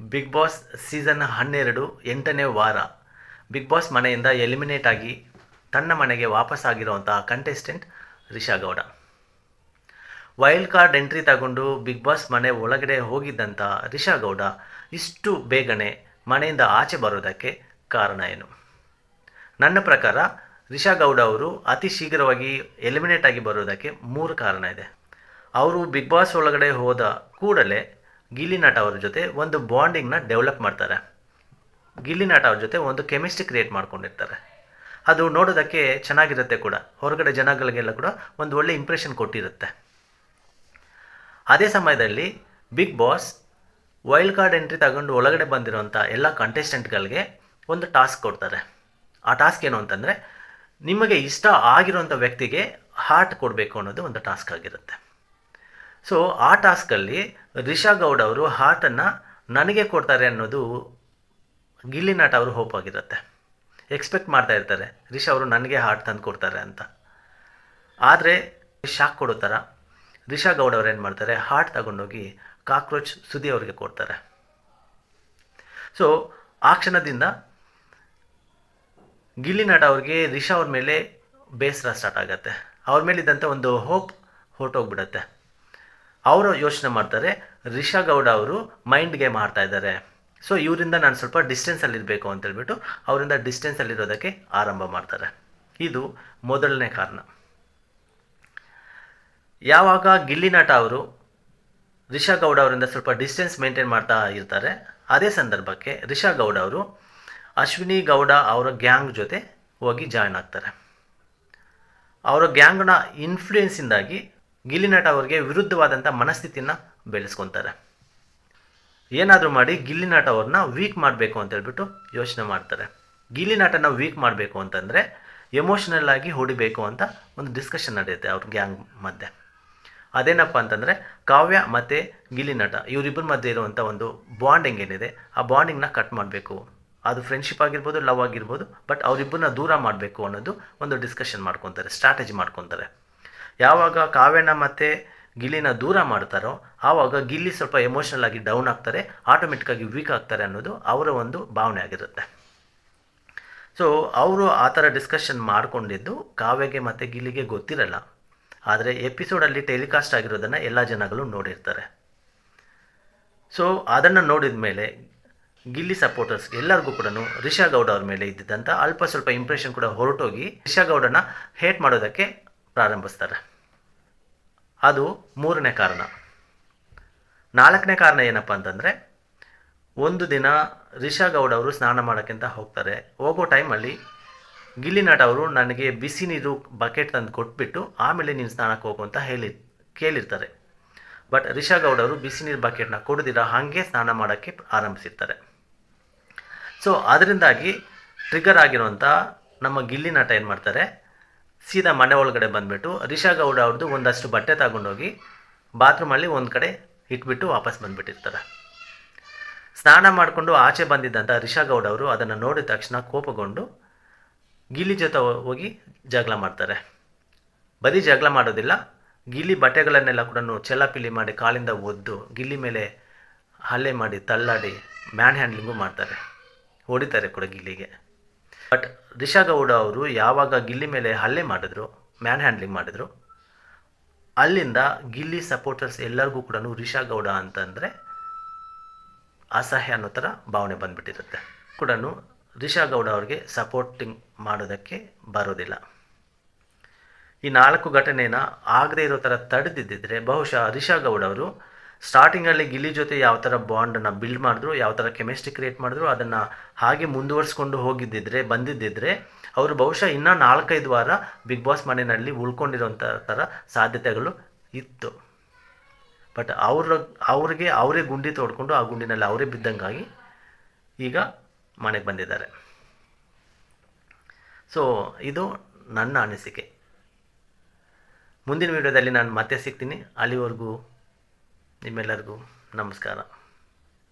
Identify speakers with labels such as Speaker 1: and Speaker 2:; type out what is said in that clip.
Speaker 1: Big boss season ಹನ್ನೆರಡು ಎಂಟನೇ ವಾರ. ಬಿಗ್ ಬಾಸ್ ಮನೆಯಿಂದ ಎಲಿಮಿನೇಟ್ ಆಗಿ ತನ್ನ ಮನೆಗೆ ವಾಪಸ್ ಆಗಿರುವಂತಹ contestant Risha Gowda. Wild card entry ತಗೊಂಡು ಬಿಗ್ ಬಾಸ್ ಮನೆ ಒಳಗಡೆ ಹೋಗಿದ್ದಂಥ ರಿಷಾ ಗೌಡ ಇಷ್ಟು ಬೇಗನೆ ಮನೆಯಿಂದ ಆಚೆ ಬರೋದಕ್ಕೆ ಕಾರಣ ಏನು? ನನ್ನ ಪ್ರಕಾರ ರಿಷಾ ಗೌಡ ಅವರು ಅತಿ ಶೀಘ್ರವಾಗಿ ಎಲಿಮಿನೇಟ್ ಆಗಿ ಬರೋದಕ್ಕೆ ಮೂರು ಕಾರಣ ಇದೆ. ಅವರು ಬಿಗ್ ಬಾಸ್ ಒಳಗಡೆ ಹೋದ ಕೂಡಲೇ ಗಿಲ್ಲಿ ನಟ ಅವ್ರ ಜೊತೆ ಒಂದು ಬಾಂಡಿಂಗ್ನ ಡೆವಲಪ್ ಮಾಡ್ತಾರೆ. ಗಿಲ್ಲಿನಾಟ ಅವ್ರ ಜೊತೆ ಒಂದು ಕೆಮಿಸ್ಟ್ರಿ ಕ್ರಿಯೇಟ್ ಮಾಡ್ಕೊಂಡಿರ್ತಾರೆ. ಅದು ನೋಡೋದಕ್ಕೆ ಚೆನ್ನಾಗಿರುತ್ತೆ ಕೂಡ. ಹೊರಗಡೆ ಜನಗಳಿಗೆಲ್ಲ ಕೂಡ ಒಂದು ಒಳ್ಳೆ ಇಂಪ್ರೆಷನ್ ಕೊಟ್ಟಿರುತ್ತೆ. ಅದೇ ಸಮಯದಲ್ಲಿ Bigg Boss wild card entry ತಗೊಂಡು ಒಳಗಡೆ ಬಂದಿರೋಂಥ ಎಲ್ಲ ಕಂಟೆಸ್ಟೆಂಟ್ಗಳಿಗೆ ಒಂದು ಟಾಸ್ಕ್ ಕೊಡ್ತಾರೆ. ಆ ಟಾಸ್ಕ್ ಏನು ಅಂತಂದರೆ ನಿಮಗೆ ಇಷ್ಟ ಆಗಿರೋಂಥ ವ್ಯಕ್ತಿಗೆ ಹಾರ್ಟ್ ಕೊಡಬೇಕು ಅನ್ನೋದು ಒಂದು ಟಾಸ್ಕ್ ಆಗಿರುತ್ತೆ. ಸೊ ಆ ಟಾಸ್ಕಲ್ಲಿ ರಿಷಾ ಗೌಡ್ ಅವರು ಹಾರ್ಟನ್ನು ನನಗೆ ಕೊಡ್ತಾರೆ ಅನ್ನೋದು ಗಿಲ್ಲಿನಾಟ ಅವರು ಹೋಪ್ ಆಗಿರುತ್ತೆ. ಎಕ್ಸ್ಪೆಕ್ಟ್ ಮಾಡ್ತಾ ಇರ್ತಾರೆ ರಿಷಾ ಅವರು ನನಗೆ ಹಾರ್ಟ್ ತಂದು ಕೊಡ್ತಾರೆ ಅಂತ. ಆದರೆ ಶಾಕ್ ಕೊಡೋ ಥರ ರಿಷಾ ಗೌಡ್ ಅವ್ರು ಏನು ಮಾಡ್ತಾರೆ ಹಾರ್ಟ್ ತಗೊಂಡೋಗಿ ಕಾಕ್ರೋಚ್ ಸುದಿ ಅವರಿಗೆ ಕೊಡ್ತಾರೆ. ಸೊ ಆ ಕ್ಷಣದಿಂದ ಗಿಲ್ಲಿನಾಟ ಅವ್ರಿಗೆ ರಿಷಾ ಅವ್ರ ಮೇಲೆ ಬೇಸರ ಸ್ಟಾರ್ಟ್ ಆಗುತ್ತೆ. ಅವ್ರ ಮೇಲಿದ್ದಂಥ ಒಂದು ಹೋಪ್ ಹೊರಟೋಗ್ಬಿಡತ್ತೆ. ಅವರು ಯೋಚನೆ ಮಾಡ್ತಾರೆ, ರಿಷಾ ಗೌಡ ಅವರು ಮೈಂಡ್ ಗೇಮ್ ಆಡ್ತಾ ಇದ್ದಾರೆ. ಸೊ ಇವರಿಂದ ನಾನು ಸ್ವಲ್ಪ ಡಿಸ್ಟೆನ್ಸಲ್ಲಿರಬೇಕು ಅಂತೇಳ್ಬಿಟ್ಟು ಅವರಿಂದ ಡಿಸ್ಟೆನ್ಸಲ್ಲಿರೋದಕ್ಕೆ ಆರಂಭ ಮಾಡ್ತಾರೆ. ಇದು ಮೊದಲನೇ ಕಾರಣ. ಯಾವಾಗ ಗಿಲ್ಲಿನಾಟ ಅವರು ರಿಷಾ ಗೌಡ ಅವರಿಂದ ಸ್ವಲ್ಪ ಡಿಸ್ಟೆನ್ಸ್ ಮೇಂಟೈನ್ ಮಾಡ್ತಾ ಇರ್ತಾರೆ, ಅದೇ ಸಂದರ್ಭಕ್ಕೆ ರಿಷಾ ಗೌಡ ಅವರು ಅಶ್ವಿನಿ ಗೌಡ ಅವರ ಗ್ಯಾಂಗ್ ಜೊತೆ ಹೋಗಿ ಜಾಯ್ನ್ ಆಗ್ತಾರೆ. ಅವರ ಗ್ಯಾಂಗ್ನ ಇನ್ಫ್ಲೂಯೆನ್ಸಿಂದಾಗಿ ಗಿಲ್ಲಿ ಅವ್ರಿಗೆ ಅವರಿಗೆ ವಿರುದ್ಧವಾದಂಥ ಮನಸ್ಥಿತಿನ ಬೆಳೆಸ್ಕೊತಾರೆ. ಏನಾದರೂ ಮಾಡಿ ಗಿಲ್ಲಿನಾಟ ಅವ್ರನ್ನ ವೀಕ್ ಮಾಡಬೇಕು ಅಂತ ಹೇಳ್ಬಿಟ್ಟು ಯೋಚನೆ ಮಾಡ್ತಾರೆ. ಗಿಲ್ಲಿನಾಟನ ವೀಕ್ ಮಾಡಬೇಕು ಅಂತಂದರೆ ಎಮೋಷನಲ್ ಆಗಿ ಹೊಡಿಬೇಕು ಅಂತ ಒಂದು ಡಿಸ್ಕಷನ್ ನಡೆಯುತ್ತೆ ಅವ್ರ ಗ್ಯಾಂಗ್ ಮಧ್ಯೆ. ಅದೇನಪ್ಪ ಅಂತಂದರೆ ಕಾವ್ಯ ಮತ್ತು ಗಿಲ್ಲಿನಾಟ ಇವರಿಬ್ಬರ ಮಧ್ಯೆ ಇರುವಂಥ ಒಂದು ಬಾಂಡಿಂಗ್ ಏನಿದೆ, ಆ ಬಾಂಡಿಂಗ್ನ ಕಟ್ ಮಾಡಬೇಕು. ಅದು ಫ್ರೆಂಡ್ಶಿಪ್ ಆಗಿರ್ಬೋದು ಲವ್ ಆಗಿರ್ಬೋದು ಬಟ್ ಅವರಿಬ್ಬರನ್ನ ದೂರ ಮಾಡಬೇಕು ಅನ್ನೋದು ಒಂದು ಡಿಸ್ಕಷನ್ ಮಾಡ್ಕೊತಾರೆ ಸ್ಟ್ರಾಟಜಿ ಮಾಡ್ಕೊತಾರೆ. ಯಾವಾಗ ಕಾವ್ಯನ ಮತ್ತು ಗಿಲ್ಲಿನ ದೂರ ಮಾಡ್ತಾರೋ ಆವಾಗ ಗಿಲ್ಲಿ ಸ್ವಲ್ಪ ಎಮೋಷ್ನಲ್ ಆಗಿ ಡೌನ್ ಆಗ್ತಾರೆ ಆಟೋಮೆಟಿಕ್ಕಾಗಿ ವೀಕ್ ಆಗ್ತಾರೆ ಅನ್ನೋದು ಅವರ ಒಂದು ಭಾವನೆ ಆಗಿರುತ್ತೆ. ಸೊ ಅವರು ಆ ಥರ ಡಿಸ್ಕಷನ್ ಮಾಡಿಕೊಂಡಿದ್ದು ಕಾವ್ಯಗೆ ಮತ್ತು ಗಿಲ್ಲಿಗೆ ಗೊತ್ತಿರಲ್ಲ. ಆದರೆ ಎಪಿಸೋಡಲ್ಲಿ ಟೆಲಿಕಾಸ್ಟ್ ಆಗಿರೋದನ್ನು ಎಲ್ಲ ಜನಗಳು ನೋಡಿರ್ತಾರೆ. ಸೊ ಅದನ್ನು ನೋಡಿದ ಮೇಲೆ ಗಿಲ್ಲಿ ಸಪೋರ್ಟರ್ಸ್ ಎಲ್ಲರಿಗೂ ಕೂಡ ರಿಷಾ ಗೌಡ ಅವ್ರ ಮೇಲೆ ಇದ್ದಿದ್ದಂಥ ಅಲ್ಪ ಸ್ವಲ್ಪ ಇಂಪ್ರೆಷನ್ ಕೂಡ ಹೊರಟೋಗಿ ರಿಷಾ ಗೌಡನ ಹೇಟ್ ಮಾಡೋದಕ್ಕೆ ಪ್ರಾರಂಭಿಸ್ತಾರೆ. ಅದು ಮೂರನೇ ಕಾರಣ. ನಾಲ್ಕನೇ ಕಾರಣ ಏನಪ್ಪ ಅಂತಂದರೆ, ಒಂದು ದಿನ ರಿಷಾ ಗೌಡ ಅವರು ಸ್ನಾನ ಮಾಡೋಕ್ಕಿಂತ ಹೋಗ್ತಾರೆ. ಹೋಗೋ ಟೈಮಲ್ಲಿ ಗಿಲ್ಲಿ ಅವರು ನನಗೆ ಬಿಸಿ ನೀರು ಬಕೆಟ್ ತಂದು ಕೊಟ್ಬಿಟ್ಟು ಆಮೇಲೆ ನೀನು ಸ್ನಾನಕ್ಕೆ ಹೋಗು ಅಂತ ಹೇಳಿ, ಕೇಳಿರ್ತಾರೆ. ಬಟ್ ರಿಷಾ ಅವರು ಬಿಸಿ ನೀರು ಬಕೆಟ್ನ ಕೊಡದಿರ ಹಾಗೆ ಸ್ನಾನ ಮಾಡೋಕ್ಕೆ ಆರಂಭಿಸಿರ್ತಾರೆ. ಸೊ ಅದರಿಂದಾಗಿ ಟ್ರಿಗರ್ ಆಗಿರುವಂಥ ನಮ್ಮ ಗಿಲ್ಲಿ ನಟ ಏನು ಮಾಡ್ತಾರೆ ಸೀದಾ ಮನೆ ಒಳಗಡೆ ಬಂದುಬಿಟ್ಟು ರಿಷಾ ಗೌಡ ಅವ್ರದ್ದು ಒಂದಷ್ಟು ಬಟ್ಟೆ ತಗೊಂಡೋಗಿ ಬಾತ್ರೂಮಲ್ಲಿ ಒಂದು ಕಡೆ ಇಟ್ಬಿಟ್ಟು ವಾಪಸ್ ಬಂದುಬಿಟ್ಟಿರ್ತಾರೆ. ಸ್ನಾನ ಮಾಡಿಕೊಂಡು ಆಚೆ ಬಂದಿದ್ದಂಥ ರಿಷಾ ಗೌಡ ಅವರು ಅದನ್ನು ನೋಡಿದ ತಕ್ಷಣ ಕೋಪಗೊಂಡು ಗಿಲ್ಲಿ ಜೊತೆ ಹೋಗಿ ಜಗಳ ಮಾಡ್ತಾರೆ. ಬರೀ ಜಗಳ ಮಾಡೋದಿಲ್ಲ ಗಿಲ್ಲಿ ಬಟ್ಟೆಗಳನ್ನೆಲ್ಲ ಕೂಡ ಚೆಲ್ಲಾಪಿಲ್ಲಿ ಮಾಡಿ ಕಾಲಿಂದ ಒದ್ದು ಗಿಲ್ಲಿ ಮೇಲೆ ಹಲ್ಲೆ ಮಾಡಿ ತಳ್ಳಾಡಿ ಮ್ಯಾನ್ ಹ್ಯಾಂಡ್ಲಿಂಗು ಮಾಡ್ತಾರೆ. ಹೊಡಿತಾರೆ ಕೂಡ ಗಿಲ್ಲಿಗೆ ಬಟ್ ಗೌಡ ಅವರು ಯಾವಾಗ ಗಿಲ್ಲಿ ಮೇಲೆ ಹಲ್ಲೆ ಮಾಡಿದ್ರು ಮ್ಯಾನ್ ಹ್ಯಾಂಡ್ಲಿಂಗ್ ಮಾಡಿದ್ರು, ಅಲ್ಲಿಂದ ಗಿಲ್ಲಿ ಸಪೋರ್ಟರ್ಸ್ ಎಲ್ಲರಿಗೂ ಕೂಡ ರಿಷಾ ಗೌಡ ಅಂತಂದರೆ ಅಸಹ್ಯ ಅನ್ನೋ ಥರ ಭಾವನೆ ಬಂದುಬಿಟ್ಟಿರುತ್ತೆ. ಕೂಡ ರಿಷಾ ಗೌಡ ಅವ್ರಿಗೆ ಸಪೋರ್ಟಿಂಗ್ ಮಾಡೋದಕ್ಕೆ ಬರೋದಿಲ್ಲ. ಈ ನಾಲ್ಕು ಘಟನೆನ ಆಗದೇ ಇರೋ ಥರ ತಡೆದಿದ್ದಿದ್ರೆ ಬಹುಶಃ ರಿಷಾ ಗೌಡ ಅವರು ಸ್ಟಾರ್ಟಿಂಗಲ್ಲಿ ಗಿಲ್ಲಿ ಜೊತೆ ಯಾವ ಥರ ಬಾಂಡನ್ನು ಬಿಲ್ಡ್ ಮಾಡಿದ್ರು, ಯಾವ ಥರ ಕೆಮಿಸ್ಟ್ರಿ ಕ್ರಿಯೇಟ್ ಮಾಡಿದ್ರು, ಅದನ್ನು ಹಾಗೆ ಮುಂದುವರಿಸ್ಕೊಂಡು ಹೋಗಿದ್ದಿದ್ರೆ, ಬಂದಿದ್ದಿದ್ರೆ ಅವರು ಬಹುಶಃ ಇನ್ನೂ ನಾಲ್ಕೈದು ವಾರ ಬಿಗ್ ಬಾಸ್ ಮನೆಯಲ್ಲಿ ಉಳ್ಕೊಂಡಿರೋಂಥ ಥರ ಸಾಧ್ಯತೆಗಳು ಇತ್ತು. ಬಟ್ ಅವ್ರ, ಅವ್ರಿಗೆ, ಅವರೇ ಗುಂಡಿ ತೋಡ್ಕೊಂಡು ಆ ಗುಂಡಿನಲ್ಲಿ ಅವರೇ ಬಿದ್ದಂಗಾಗಿ ಈಗ ಮನೆಗೆ ಬಂದಿದ್ದಾರೆ. ಸೊ ಇದು ನನ್ನ ಅನಿಸಿಕೆ. ಮುಂದಿನ ವಿಡಿಯೋದಲ್ಲಿ ನಾನು ಮತ್ತೆ ಸಿಗ್ತೀನಿ. ಅಲ್ಲಿವರೆಗೂ ನಿಮ್ಮೆಲ್ಲರಿಗೂ ನಮಸ್ಕಾರ.